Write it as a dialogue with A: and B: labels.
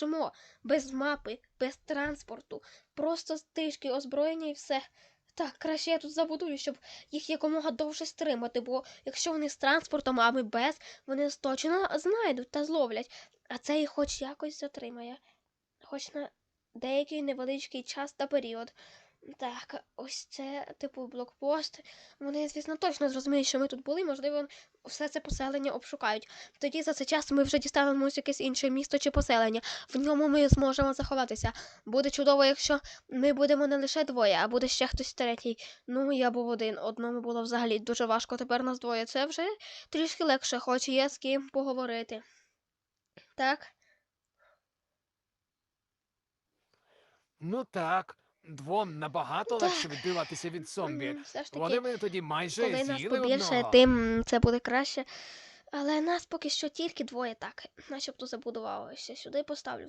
A: біжимо без мапи, без транспорту, просто трішки озброєння і все. Так, краще я тут забудую, щоб їх якомога довше стримати, бо якщо вони з транспортом, а ми без, вони точно знайдуть та зловлять. А це їх хоч якось затримає. Хоч на деякий невеличкий час та період. Так, ось це, типу, блокпост. Вони, звісно, точно зрозуміють, що ми тут були, можливо, все це поселення обшукають. Тоді за цей час ми вже дістанемось якесь інше місто чи поселення. В ньому ми зможемо заховатися. Буде чудово, якщо ми будемо не лише двоє, а буде ще хтось третій. Ну, я був один. Одному було взагалі дуже важко. Тепер нас двоє. Це вже трішки легше, хоч є з ким поговорити. Так?
B: Ну так, двом набагато
A: Так.
B: легше відбиватися від зомбі.
A: Все ж таки.
B: Вони мене тоді майже
A: Коли нас
B: з'їли
A: побільше,
B: одного.
A: тим це буде краще. Але нас поки що тільки двоє так. Начебто забудувалося. Сюди поставлю